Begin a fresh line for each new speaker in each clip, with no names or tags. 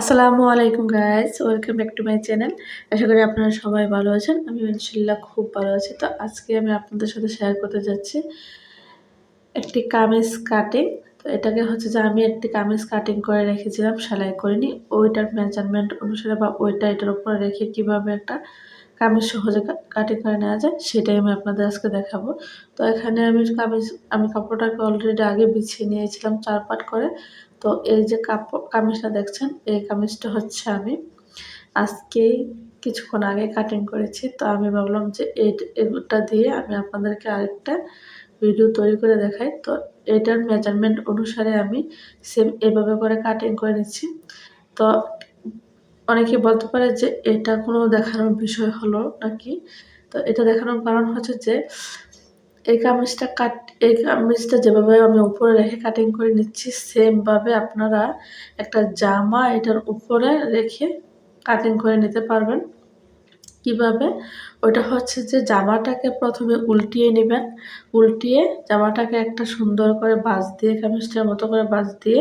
আসসালামু আলাইকুম guys welcome back to my channel আশা করি আপনারা সবাই ভালো আছেন আমি ইনশাল্লাহ খুব ভালো আছি। তো আজকে আমি আপনাদের সাথে শেয়ার করতে যাচ্ছি একটি কামিজ কাটিং তো এটাকে হচ্ছে যে আমি একটি কামিজ কাটিং করে রেখেছিলাম, সেলাই করিনি। ওইটার মেজারমেন্ট অনুসারে বা ওইটা এটার উপরে রেখে কীভাবে একটা কামিজ সহজে কাটিং করে নেওয়া যায়, সেটাই আমি আপনাদের আজকে দেখাবো। তো এখানে আমি কামিজ আমি কাপড়টাকে অলরেডি আগে বিছিয়ে নিয়েছিলাম, চার পাট করে। তো এই যে কাপড় কামিজটা দেখছেন, এই কামিজটা হচ্ছে আমি। আজকেই কিছুক্ষণ আগে কাটিং করেছি, তো আমি ভাবলাম যে এটা দিয়ে আমি আপনাদেরকে আরেকটা ভিডিও তৈরি করে দেখাই। তো এটার মেজারমেন্ট অনুসারে আমি সেম এভাবে করে কাটিং করে নিচ্ছি। তো অনেকে বলতে পারে যে এটা কোনো দেখানোর বিষয় হলো নাকি? তো এটা দেখানোর কারণ হচ্ছে যে এই কামিজটা কাট এই কামিজটা যেভাবে আমি উপরে রেখে কাটিং করে নিচ্ছি সেমভাবে আপনারা একটা জামা এটার উপরে রেখে কাটিং করে নিতে পারবেন। কীভাবে? ওটা হচ্ছে যে জামাটাকে প্রথমে উল্টিয়ে নেবেন। উল্টিয়ে জামাটাকে একটা সুন্দর করে বাজ দিয়ে, কামিজটার মতো করে বাজ দিয়ে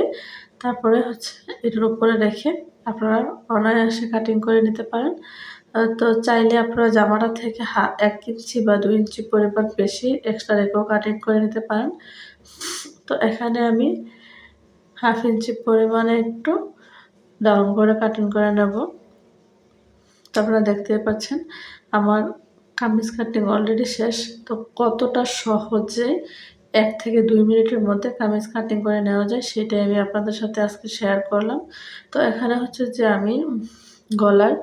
তারপরে হচ্ছে এটার উপরে রেখে আপনারা অনায়াসে কাটিং করে নিতে পারেন। তো চাইলে আপনারা জামাটা থেকে এক ইঞ্চি বা দুই ইঞ্চি পরিমাণ বেশি এক্সট্রা রেখেও কাটিং করে নিতে পারেন। তো এখানে আমি হাফ ইঞ্চি পরিমাণে একটু ডাউন করে কাটিং করে নেব। তো আপনারা দেখতে পাচ্ছেন, আমার কামিজ কাটিং অলরেডি শেষ। তো কতটা সহজে এক থেকে দুই মিনিটের মধ্যে কামিজ কাটিং করে নেওয়া যায় সেটাই আমি আপনাদের সাথে আজকে শেয়ার করলাম। তো এখানে হচ্ছে যে আমি গলার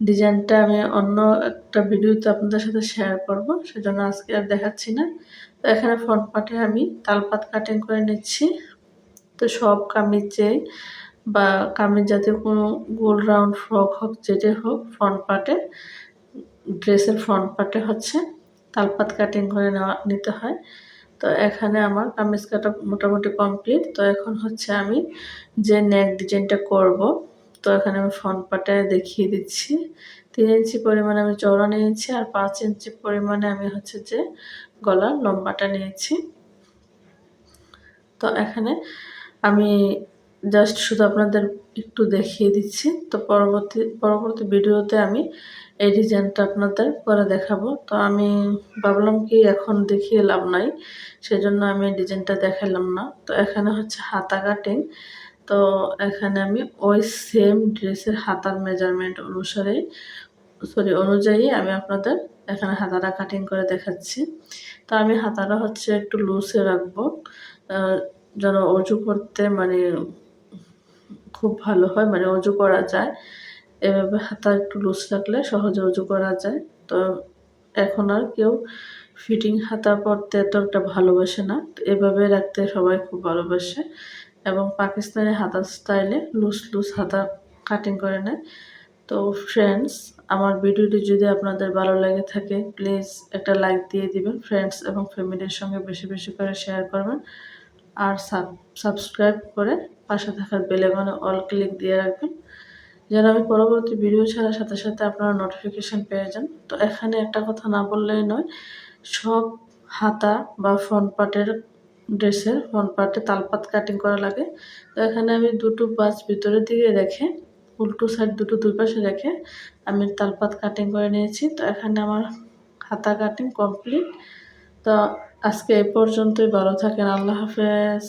ডিজাইনটা আমি অন্য একটা ভিডিওতে আপনাদের সাথে শেয়ার করব, সেজন্য আজকে আর দেখাচ্ছি না। তো এখানে ফ্রন্ট পার্টে আমি তালপাত কাটিং করে নিচ্ছি। তো সব কামিজে বা কামিজ জাতীয় কোনো গোল রাউন্ড ফ্রক হোক যেটা হোক ফ্রন্ট পার্টে ড্রেসের ফ্রন্ট পার্টে হচ্ছে তালপাত কাটিং করে নেওয়া, নিতে হয়। তো এখানে আমার কামিজ কাটা মোটামুটি কমপ্লিট তো এখন হচ্ছে আমি যে নেক ডিজাইনটা করব তো এখানে আমি ফ্রন্ট পার্টে দেখিয়ে দিচ্ছি। তিন ইঞ্চি পরিমাণে আমি চওড়া নিয়েছি আর পাঁচ ইঞ্চি পরিমাণে আমি হচ্ছে যে গলার লম্বাটা নিয়েছি। তো এখানে আমি জাস্ট শুধু আপনাদের একটু দেখিয়ে দিচ্ছি। তো পরবর্তী পরবর্তী ভিডিওতে আমি এই ডিজাইনটা আপনাদের করে দেখাবো। তো আমি ভাবলাম কি এখন দেখিয়ে লাভ নাই, সেজন্য আমি ডিজাইনটা দেখালাম না। তো এখানে হচ্ছে হাতা কাটিং তো এখানে আমি ওই সেম ড্রেসের হাতার মেজারমেন্ট অনুসারে সরি অনুযায়ী আমি আপনাদের এখানে হাতাটা কাটিং করে দেখাচ্ছি। তো আমি হাতাটা হচ্ছে একটু লুজে রাখব যেন অজু করতে মানে খুব ভালো হয় মানে অজু করা যায়। এভাবে হাতা একটু লুজ রাখলে সহজে উজু করা যায়। তো এখন আর কেউ ফিটিং হাতা পরতে এত একটা ভালোবাসে না। এভাবে রাখতে সবাই খুব ভালোবাসে। এবং হাতা স্টাইলে লুজ লুজ হাতা কাটিং করে নেয়। তো ফ্রেন্ডস আমার ভিডিওটি যদি আপনাদের ভালো লাগে থাকে প্লিজ একটা লাইক দিয়ে দিবেন। ফ্রেন্ডস এবং ফ্যামিলির সঙ্গে বেশি বেশি করে শেয়ার করবেন। আর সাবস্ক্রাইব করে পাশে থাকার বেলেগনে অল ক্লিক দিয়ে রাখবেন। যেন আমি পরবর্তী ভিডিও ছাড়ার সাথে সাথে আপনারা নোটিফিকেশান পেয়ে যান। তো এখানে একটা কথা না বললেই নয়, সব হাতা বা ফ্রন্ট পার্টের ড্রেসের ফোন পার্টে তালপাত কাটিং করা লাগে। তো এখানে আমি দুটো বাস ভিতরের দিকে রেখে, উল্টো সাইড দুটো দুই পাশে রেখে আমি তালপাত কাটিং করে নিয়েছি। তো এখানে আমার হাতা কাটিং কমপ্লিট তো আজকে এ পর্যন্তই, ভালো থাকেন, আল্লাহ হাফেজ।